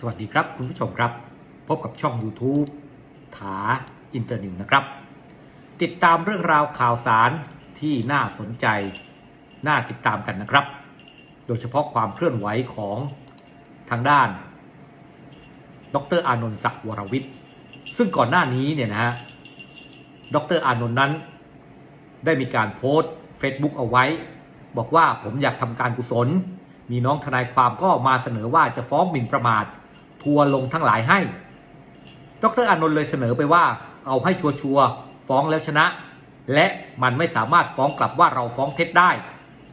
สวัสดีครับคุณผู้ชมครับ พบกับช่อง YouTube ถาอินเตอร์นิวนะครับ ติดตามเรื่องราวข่าวสารที่น่าสนใจ น่าติดตามกันนะครับ โดยเฉพาะความเคลื่อนไหวของทางด้าน ดรอานนท์ศักดิ์วรวิทย์ ซึ่งก่อนหน้านี้เนี่ยนะฮะ ดรอานนท์นั้น ได้มีการโพสต์ Facebook เอาไว้ บอกว่าผมอยากทำการกุศลมีน้องทนายความก็มาเสนอว่าจะฟ้องหมิ่นประมาท ทัวลงทั้งหลายให้ ดรอานนท์เลยเสนอไปว่า เอาให้ชัวร์ๆฟ้องแล้วชนะ และมันไม่สามารถฟ้องกลับว่าเราฟ้องเท็จได้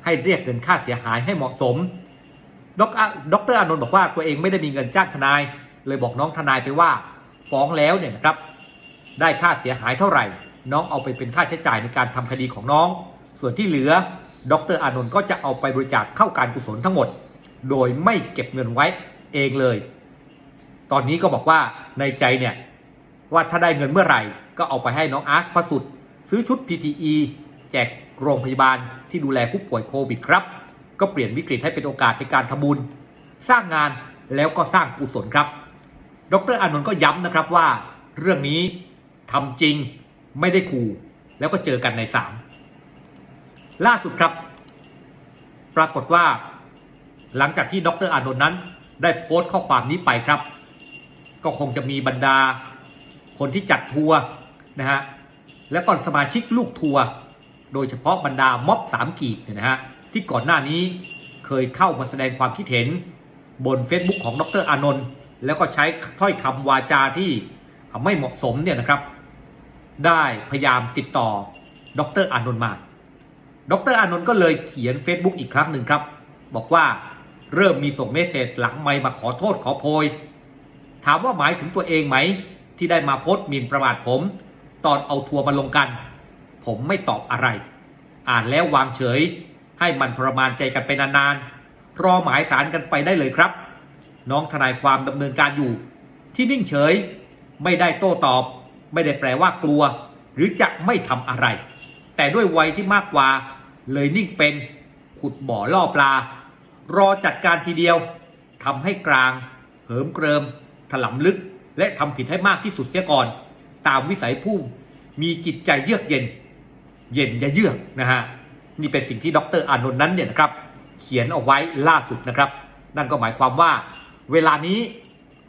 ให้เรียกเงินค่าเสียหายให้เหมาะสม ดรอานนท์บอกว่าตัวเองไม่ได้มีเงินจ้างทนาย เลยบอกน้องทนายไปว่า ฟ้องแล้วเนี่ยนะครับ ได้ค่าเสียหายเท่าไหร่ น้องเอาไปเป็นค่าใช้จ่ายในการทำคดีของน้อง ส่วนที่เหลือ ดรอานนท์ก็จะเอาไปบริจาคเข้าการกุศลทั้งหมด โดยไม่เก็บเงินไว้เองเลย ตอนนี้ก็บอกว่าในใจเนี่ยว่าถ้าได้เงินเมื่อไหร่ ก็เอาไปให้น้องอาร์ตพระสุด ซื้อชุด PPE แจกโรงพยาบาลที่ดูแลผู้ป่วยโควิดครับ ก็เปลี่ยนวิกฤตให้เป็นโอกาสในการทำบุญ สร้างงานแล้วก็สร้างกุศลครับ ดรอานนท์ก็ย้ำนะครับว่า เรื่องนี้ทำจริงไม่ได้ขู่แล้วก็เจอกันในศาลล่าสุดครับ ปรากฏว่า หลังจากที่ดรอานนท์นั้น ได้โพสต์ข้อความนี้ไปครับ ก็คงจะมีบรรดา คนที่จัดทัวร์นะฮะและก่อนสมาชิกลูกทัวร์โดยเฉพาะบรรดาม็อบสามกีบเนี่ยนะฮะที่ก่อนหน้านี้เคยเข้ามาแสดงความคิดเห็น บน Facebook ของดรอานนท์แล้วก็ใช้ถ้อยคำวาจาที่ไม่เหมาะสมเนี่ยนะครับ ได้พยายามติดต่อดรอานนท์มา ดรอานนท์ก็เลยเขียน Facebook อีกครั้งหนึ่งครับ บอกว่าเริ่มมีส่งเมสเซจหลังไม่มาขอโทษขอโพย ถามว่าหมายถึงตัวเองไหม ที่ได้มาโพสต์หมินประมาทผม ตอนเอาทัวร์มาลงกัน ผมไม่ตอบอะไร อ่านแล้ววางเฉย ให้มันทรมานใจกันไปนานๆรอหมายสารกันไปได้เลยครับ น้องทนายความดำเนินการอยู่ ที่นิ่งเฉย ไม่ได้โต้ตอบ ไม่ได้แปลว่ากลัว หรือจะไม่ทำอะไร แต่ด้วยวัยที่มากกว่า เลยนิ่งเป็นขุดบ่อล่อปลา รอจัดการทีเดียวทำให้กลางเหิมเกริม ถลำลึก และทำผิดให้มากที่สุดเสียก่อน ตามวิสัยผู้มีจิตใจเยือกเย็น เย็นย่าเยือกนะฮะนี่เป็นสิ่งที่ดรอานนท์นั้นเนี่ยนะครับ เขียนเอาไว้ล่าสุดนะครับ นั่นก็หมายความว่า เวลานี้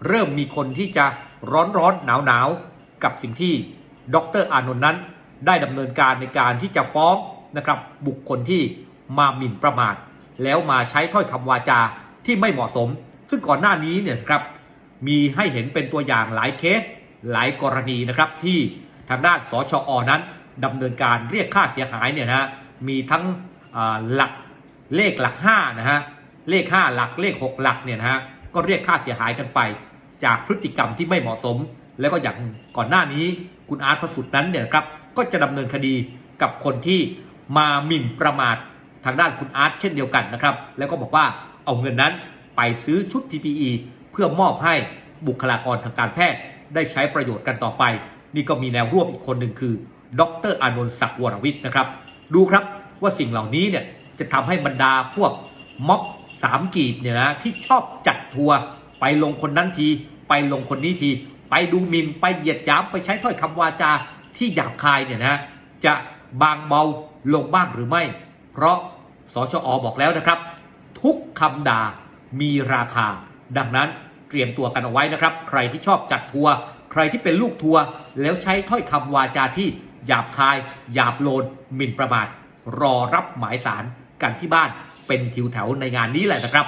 เริ่มมีคนที่จะร้อนร้อนหนาวหนาวกับสิ่งที่ดรอานนท์นั้น ได้ดำเนินการในการที่จะฟ้องนะครับ บุคคลที่มาหมิ่นประมาท แล้วมาใช้ถ้อยคำวาจาที่ไม่เหมาะสม ซึ่งก่อนหน้านี้เนี่ยครับ มีให้เห็นเป็นตัวอย่างหลายเคสหลายกรณีนะครับที่ทางด้านสชอนั้นดำเนินการเรียกค่าเสียหายเนี่ยนะมีทั้งหลักเลขหลัก5นะฮะเลข 5 หลักเลข 6 หลักเนี่ยนะฮะก็เรียกค่าเสียหายกันไป จากพฤติกรรมที่ไม่เหมาะสม แล้วก็อย่างก่อนหน้านี้คุณอาร์ตพระสุดนั้นเนี่ยครับก็จะดำเนินคดีกับคนที่มาหมิ่นประมาททางด้านคุณอาร์ตเช่นเดียวกันนะครับแล้วก็บอกว่าเอาเงินนั้นไปซื้อชุด PPE เพื่อมอบให้บุคลากรทางการแพทย์ได้ใช้ประโยชน์กันต่อไป นี่ก็มีแนวร่วมอีกคนหนึ่งคือ ดรอานนท์ศักดิ์วรวิทย์นะครับ ดูครับว่าสิ่งเหล่านี้เนี่ยจะทำให้บรรดาพวกม็อบสามกีบเนี่ยนะที่ชอบจัดทัวร์ไปลงคนนั้นที ไปลงคนนี้ที ไปดูหมินไปเหยียดหยามไปใช้ถ้อยคำวาจาที่หยาบคายเนี่ยนะจะบางเบาลงบ้างหรือไม่ เพราะสชอบอกแล้วนะครับ ทุกคำด่ามีราคา ดังนั้นเตรียมตัวกันเอาไว้นะครับ ใครที่ชอบจัดทัวร์ใครที่เป็นลูกทัวร์แล้วใช้ถ้อยคำวาจาที่หยาบคาย หยาบโลนหมิ่นประมาทรอรับหมายสารกันที่บ้านเป็นทิวแถวในงานนี้แหละนะครับ